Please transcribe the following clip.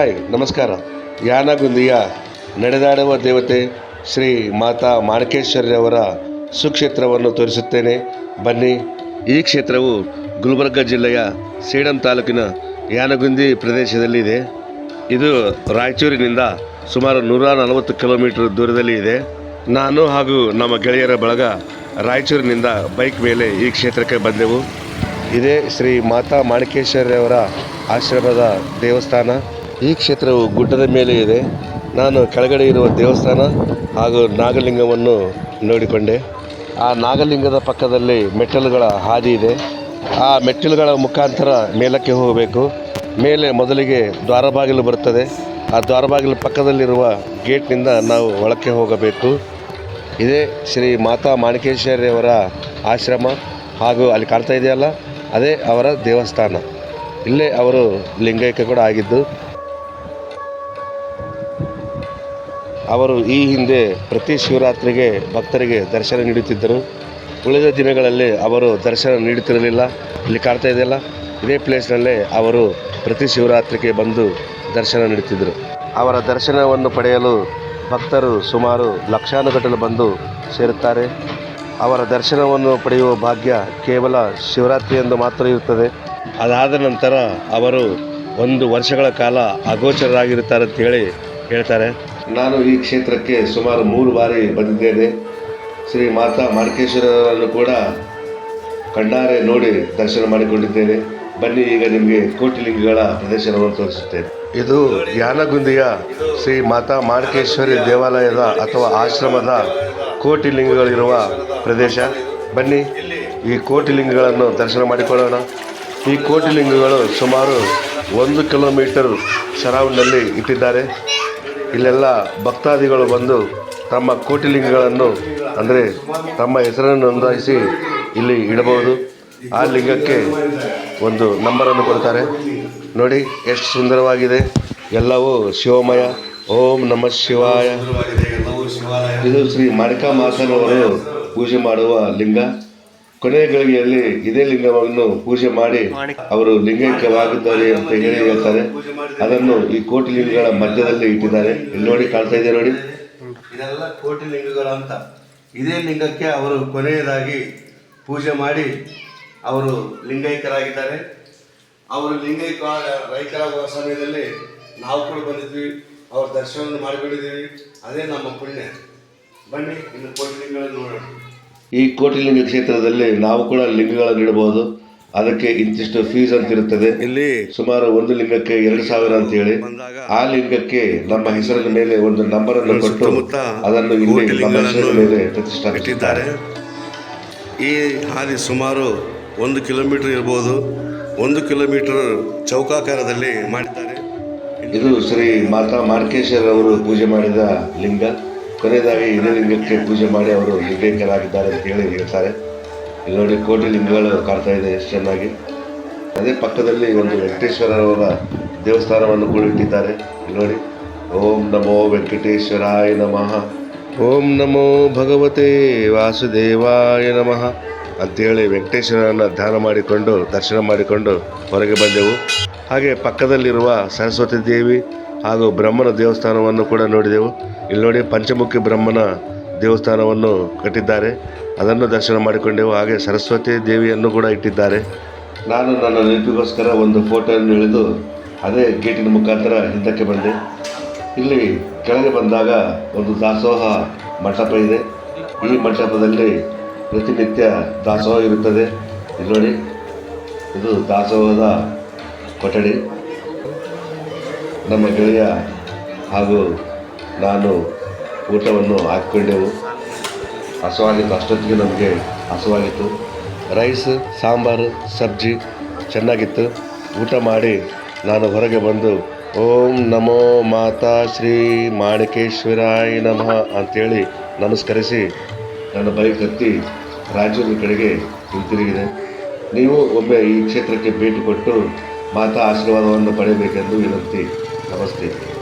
Hi, ನಮಸ್ಕಾರ. ಯಾನಗುಂದಿಯ ನಡೆದಾಡುವ ದೇವತೆ ಶ್ರೀ ಮಾತಾ ಮಾಣಕೇಶ್ವರಿಯವರ ಸುಕ್ಷೇತ್ರವನ್ನು ತೋರಿಸುತ್ತೇನೆ. ಬನ್ನಿ, ಈ ಕ್ಷೇತ್ರವು ಗುಲ್ಬರ್ಗ ಜಿಲ್ಲೆಯ ಸೇಡಂ ತಾಲೂಕಿನ ಯಾನಗುಂದಿ ಪ್ರದೇಶದಲ್ಲಿದೆ. ಇದು ರಾಯಚೂರಿನಿಂದ ಸುಮಾರು ನೂರ ನಲವತ್ತು ಕಿಲೋಮೀಟರ್ ದೂರದಲ್ಲಿ ಇದೆ. ನಾನು ಹಾಗೂ ನಮ್ಮ ಗೆಳೆಯರ ಬಳಗ ರಾಯಚೂರಿನಿಂದ ಬೈಕ್ ಮೇಲೆ ಈ ಕ್ಷೇತ್ರಕ್ಕೆ ಬಂದೆವು. ಇದೇ ಶ್ರೀ ಮಾತಾ ಮಾಣಿಕೇಶ್ವರಿಯವರ ಆಶ್ರಮದ ದೇವಸ್ಥಾನ. ಈ ಕ್ಷೇತ್ರವು ಗುಡ್ಡದ ಮೇಲೆ ಇದೆ. ನಾನು ಕೆಳಗಡೆ ಇರುವ ದೇವಸ್ಥಾನ ಹಾಗೂ ನಾಗಲಿಂಗವನ್ನು ನೋಡಿಕೊಂಡೆ. ಆ ನಾಗಲಿಂಗದ ಪಕ್ಕದಲ್ಲಿ ಮೆಟ್ಟಿಲುಗಳ ಹಾದಿ ಇದೆ. ಆ ಮೆಟ್ಟಿಲುಗಳ ಮುಖಾಂತರ ಮೇಲಕ್ಕೆ ಹೋಗಬೇಕು. ಮೇಲೆ ಮೊದಲಿಗೆ ದ್ವಾರಬಾಗಿಲು ಬರುತ್ತದೆ. ಆ ದ್ವಾರಬಾಗಿಲು ಪಕ್ಕದಲ್ಲಿರುವ ಗೇಟ್ನಿಂದ ನಾವು ಒಳಕ್ಕೆ ಹೋಗಬೇಕು. ಇದೇ ಶ್ರೀ ಮಾತಾ ಮಾಣಿಕೇಶ್ವರಿಯವರ ಆಶ್ರಮ ಹಾಗೂ ಅಲ್ಲಿ ಕಾಣ್ತಾ ಇದೆಯಲ್ಲ? ಅದೇ ಅವರ ದೇವಸ್ಥಾನ. ಇಲ್ಲೇ ಅವರು ಲಿಂಗೈಕ್ಯ ಕೂಡ ಆಗಿದ್ದು ಅವರು ಈ ಹಿಂದೆ ಪ್ರತಿ ಶಿವರಾತ್ರಿಗೆ ಭಕ್ತರಿಗೆ ದರ್ಶನ ನೀಡುತ್ತಿದ್ದರು. ಉಳಿದ ದಿನಗಳಲ್ಲಿ ಅವರು ದರ್ಶನ ನೀಡುತ್ತಿರಲಿಲ್ಲ, ಇಲ್ಲಿ ಕಾಣ್ತಾ ಇದೆಯಲ್ಲ? ಇದೇ ಪ್ಲೇಸ್ನಲ್ಲೇ ಅವರು ಪ್ರತಿ ಶಿವರಾತ್ರಿಗೆ ಬಂದು ದರ್ಶನ ನೀಡುತ್ತಿದ್ದರು. ಅವರ ದರ್ಶನವನ್ನು ಪಡೆಯಲು ಭಕ್ತರು ಸುಮಾರು ಲಕ್ಷಾನುಗಟ್ಟಲು ಬಂದು ಸೇರುತ್ತಾರೆ. ಅವರ ದರ್ಶನವನ್ನು ಪಡೆಯುವ ಭಾಗ್ಯ ಕೇವಲ ಶಿವರಾತ್ರಿಯಂದು ಮಾತ್ರ ಇರುತ್ತದೆ. ಅದಾದ ನಂತರ ಅವರು ಒಂದು ವರ್ಷಗಳ ಕಾಲ ಅಗೋಚರರಾಗಿರುತ್ತಾರೆ ಅಂತ ಹೇಳಿ ಹೇಳ್ತಾರೆ. ನಾನು ಈ ಕ್ಷೇತ್ರಕ್ಕೆ ಸುಮಾರು ಮೂರು ಬಾರಿ ಬಂದಿದ್ದೇನೆ. ಶ್ರೀ ಮಾತಾ ಮಾಣಿಕೇಶ್ವರರನ್ನು ಕೂಡ ಕಣ್ಣಾರೆ ನೋಡಿ ದರ್ಶನ ಮಾಡಿಕೊಂಡಿದ್ದೇನೆ. ಬನ್ನಿ, ಈಗ ನಿಮಗೆ ಕೋಟಿಲಿಂಗಗಳ ಪ್ರದರ್ಶನವನ್ನು ತೋರಿಸುತ್ತೇನೆ. ಇದು ಯಾನಗುಂದಿಯ ಶ್ರೀ ಮಾತಾ ಮಾಣಿಕೇಶ್ವರಿ ದೇವಾಲಯದ ಅಥವಾ ಆಶ್ರಮದ ಕೋಟಿಲಿಂಗಗಳಿರುವ ಪ್ರದೇಶ. ಬನ್ನಿ, ಈ ಕೋಟಿಲಿಂಗಗಳನ್ನು ದರ್ಶನ ಮಾಡಿಕೊಳ್ಳೋಣ. ಈ ಕೋಟಿಲಿಂಗಗಳು ಸುಮಾರು ಒಂದು ಕಿಲೋಮೀಟರ್ ಸರೌಂಡ್ನಲ್ಲಿ ಇಟ್ಟಿದ್ದಾರೆ. ಇಲ್ಲೆಲ್ಲ ಭಕ್ತಾದಿಗಳು ಬಂದು ತಮ್ಮ ಕೋಟಿಲಿಂಗಗಳನ್ನು, ಅಂದರೆ ತಮ್ಮ ಹೆಸರನ್ನು ನೋಂದಾಯಿಸಿ ಇಲ್ಲಿ ಇಡಬಹುದು. ಆ ಲಿಂಗಕ್ಕೆ ಒಂದು ನಂಬರನ್ನು ಕೊಡ್ತಾರೆ. ನೋಡಿ, ಎಷ್ಟು ಸುಂದರವಾಗಿದೆ. ಎಲ್ಲವೂ ಶಿವಮಯ. ಓಂ ನಮಃ ಶಿವಾಯ. ಇದು ಶ್ರೀ ಮಾರಿಕಾ ಮಾತನವರು ಪೂಜೆ ಮಾಡುವ ಲಿಂಗ. ಕೊನೆಯ ಗಳಿಗೆಯಲ್ಲಿ ಇದೇ ಲಿಂಗವನ್ನು ಪೂಜೆ ಮಾಡಿ ಅವರು ಲಿಂಗೈಕ್ಯವಾಗಿದ್ದಾರೆ ಅಂತ ಹೇಳಿ ಹೇಳ್ತಾರೆ. ಅದನ್ನು ಈ ಕೋಟಿ ಲಿಂಗಗಳ ಮಧ್ಯದಲ್ಲಿ ಇಟ್ಟಿದ್ದಾರೆ. ಇಲ್ಲಿ ನೋಡಿ ಕಾಣ್ತಾ ಇದೆ ನೋಡಿ. ಇದೆಲ್ಲ ಕೋಟಿ ಲಿಂಗಗಳು ಅಂತ. ಇದೇ ಲಿಂಗಕ್ಕೆ ಅವರು ಕೊನೆಯದಾಗಿ ಪೂಜೆ ಮಾಡಿ ಅವರು ಲಿಂಗೈಕ್ಯರಾಗಿದ್ದಾರೆ. ಅವರು ಲಿಂಗೈಕ ರೈತರಾಗುವ ಸಮಯದಲ್ಲಿ ನಾವು ಕೂಡ ಬಂದಿದ್ವಿ. ಅವ್ರ ದರ್ಶನವನ್ನು ಮಾಡಿಕೊಂಡಿದ್ದೀವಿ. ಅದೇ ನಮ್ಮ ಪುಣ್ಯ. ಬನ್ನಿ ಇನ್ನು ಕೋಟಿ ಲಿಂಗಗಳನ್ನು ನೋಡೋಣ. ಈ ಕೋಟಿಲಿಂಗ ಕ್ಷೇತ್ರದಲ್ಲಿ ನಾವು ಕೂಡ ಲಿಂಗಗಳನ್ನು ಇಡಬಹುದು ಅದಕ್ಕೆ ಇಂತಿಷ್ಟು ಫೀಸ್ ಅಂತ ಇರುತ್ತದೆ. ಇಲ್ಲಿ ಸುಮಾರು ಒಂದು ಲಿಂಗಕ್ಕೆ ಎರಡು ಸಾವಿರ ಅಂತ ಹೇಳಿ. ಆ ಲಿಂಗಕ್ಕೆ ನಮ್ಮ ಹೆಸರಿನ ಮೇಲೆ ಒಂದು ನಂಬರ್ ಅನ್ನು ಕೊಟ್ಟು ಅದನ್ನು ಇಲ್ಲಿ ನಮ್ಮ ಹೆಸರಿನ ಮೇಲೆ ಪ್ರತಿಷ್ಠಾಪಿಸಿದ್ದಾರೆ. ಈ ಹಾದಿ ಸುಮಾರು ಒಂದು ಕಿಲೋಮೀಟರ್ ಇರಬಹುದು ಒಂದು ಕಿಲೋಮೀಟರ್ ಚೌಕಾಕಾರದಲ್ಲಿ ಮಾಡಿದ್ದಾರೆ. ಇದು ಶ್ರೀ ಮಾತಾ ಮಾರ್ಕೇಶ್ವರ ಅವರು ಪೂಜೆ ಮಾಡಿದ ಲಿಂಗ. ಕೊನೆಯದಾಗಿ ಇದೇ ಲಿಂಗಕ್ಕೆ ಪೂಜೆ ಮಾಡಿ ಅವರು ಲಿಂಗೈಕ್ಯರಾಗಿದ್ದಾರೆ ಅಂತ ಹೇಳಿ ಹೇಳ್ತಾರೆ. ಇಲ್ಲಿ ನೋಡಿ ಕೋಟಿ ಲಿಂಗಗಳು ಕಾಣ್ತಾ ಇದೆ ಎಷ್ಟು ಚೆನ್ನಾಗಿ. ಅದೇ ಪಕ್ಕದಲ್ಲಿ ಒಂದು ವೆಂಕಟೇಶ್ವರವರ ದೇವಸ್ಥಾನವನ್ನು ಕೂಡ ಇಟ್ಟಿದ್ದಾರೆ ಇಲ್ಲಿ ನೋಡಿ, ಓಂ ನಮೋ ವೆಂಕಟೇಶ್ವರಾಯ ನಮಃ. ಓಂ ನಮೋ ಭಗವತೆ ವಾಸುದೇವಾಯ ನಮಃ ಅಂತೇಳಿ ವೆಂಕಟೇಶ್ವರನ ಧ್ಯಾನ ಮಾಡಿಕೊಂಡು, ದರ್ಶನ ಮಾಡಿಕೊಂಡು ಹೊರಗೆ ಬಂದೆವು. ಹಾಗೆ ಪಕ್ಕದಲ್ಲಿರುವ ಸರಸ್ವತಿ ದೇವಿ ಹಾಗೂ ಬ್ರಹ್ಮನ ದೇವಸ್ಥಾನವನ್ನು ಕೂಡ ನೋಡಿದೆವು. ಇಲ್ಲಿ ನೋಡಿ ಪಂಚಮುಖಿ ಬ್ರಹ್ಮನ ದೇವಸ್ಥಾನವನ್ನು ಕಟ್ಟಿದ್ದಾರೆ. ಅದನ್ನು ದರ್ಶನ ಮಾಡಿಕೊಂಡೆವು. ಹಾಗೆ ಸರಸ್ವತಿ ದೇವಿಯನ್ನು ಕೂಡ ಇಟ್ಟಿದ್ದಾರೆ. ನಾನು ನನ್ನ ನೆನಪಿಗೋಸ್ಕರ ಒಂದು ಫೋಟೋವನ್ನು ಇಳಿದು ಅದೇ ಗೇಟಿನ ಮುಖಾಂತರ ಹಿಂದಕ್ಕೆ ಬಂದೆ. ಇಲ್ಲಿ ಕೆಳಗೆ ಬಂದಾಗ ಒಂದು ದಾಸೋಹ ಮಂಟಪ ಇದೆ. ಈ ಮಂಟಪದಲ್ಲಿ ಪ್ರತಿನಿತ್ಯ ದಾಸೋಹ ಇರುತ್ತದೆ. ಇಲ್ಲಿ ನೋಡಿ, ಇದು ದಾಸೋಹದ ಕೊಠಡಿ. ನಮ್ಮ ಗೆಳೆಯ ಹಾಗೂ ನಾನು ಊಟವನ್ನು ಹಾಕ್ಕೊಂಡೆವು. ಹಸುವಾಗಿತ್ತು ಅಷ್ಟೊತ್ತಿಗೆ ನಮಗೆ ಹಸುವಾಗಿತ್ತು. ರೈಸ್ ಸಾಂಬಾರು, ಸಬ್ಜಿ ಚೆನ್ನಾಗಿತ್ತು. ಊಟ ಮಾಡಿ ನಾನು ಹೊರಗೆ ಬಂದು, ಓಂ ನಮೋ ಮಾತಾ ಶ್ರೀ ಮಾಣಿಕೇಶ್ವರಾಯ ನಮಃ ಅಂತೇಳಿ ನಮಸ್ಕರಿಸಿ ನನ್ನ ಬೈಕ್ ಹತ್ತಿ ರಾಯಚೂರಿನ ಕಡೆಗೆ ಹಿಂತಿರುಗಿದೆ. ನೀವು ಒಮ್ಮೆ ಈ ಕ್ಷೇತ್ರಕ್ಕೆ ಭೇಟಿ ಕೊಟ್ಟು ಮಾತಾ ಆಶೀರ್ವಾದವನ್ನು ಪಡೆಯಬೇಕೆಂದು ವಿನಂತಿ. ನಮಸ್ತೆ.